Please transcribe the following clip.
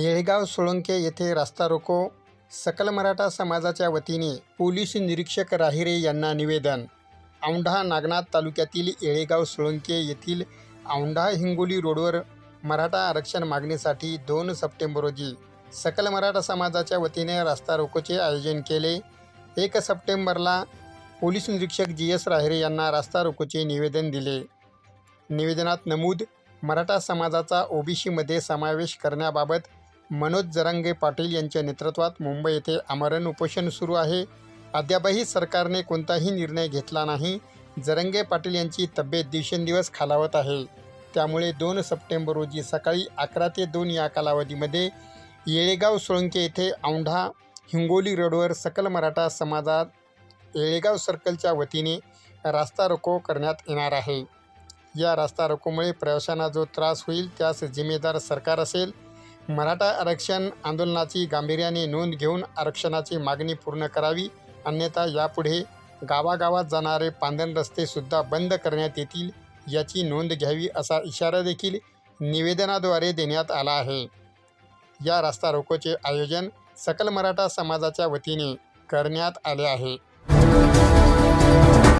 येळेगाव सोळंके येथे रास्ता रोको सकल मराठा समाजाच्या वतीने पोलीस निरीक्षक राहिरे यांना निवेदन. औंढा नागनाथ तालुक्यातील येळेगाव सोळंके येथील औंढा हिंगोली रोडवर मराठा आरक्षण मागणीसाठी दोन सप्टेंबर रोजी सकल मराठा समाजाच्या वतीने रास्ता रोकोचे आयोजन केले. एक सप्टेंबरला पोलीस निरीक्षक जी एस राहिरे यांना रास्ता रोकोचे निवेदन दिले. निवेदनात नमूद मराठा समाजाचा ओबीसीमध्ये समावेश करण्याबाबत मनोज जरांगे पाटील यांच्या नेतृत्वात मुंबई येथे आमरण उपोषण सुरू आहे. अद्यापही सरकारने कोणताही निर्णय घेतला नाही. जरंगे पाटील यांची तब्येत दिवसेंदिवस खालावत आहे. त्यामुळे दोन सप्टेंबर रोजी सकाळी अकरा ते दोन या कालावधीमध्ये येळेगाव सोळंके येथे औंढा हिंगोली रोडवर सकल मराठा समाजात येळेगाव सर्कलच्या वतीने रास्ता रोको करण्यात येणार आहे. या रास्ता रोकोमुळे प्रवाशांना जो त्रास होईल त्यास जिम्मेदार सरकार असेल. मराठा आरक्षण आंदोलनाची गांभीर्याने नोंद घेऊन आरक्षणाची मागणी पूर्ण करावी अन्यथा यापुढे गावागावात जाणारे पांधन रस्तेसुद्धा बंद करण्यात येतील याची नोंद घ्यावी असा इशारा देखील निवेदनाद्वारे देण्यात आला आहे. या रास्ता रोकोचे आयोजन सकल मराठा समाजाच्या वतीने करण्यात आले आहे.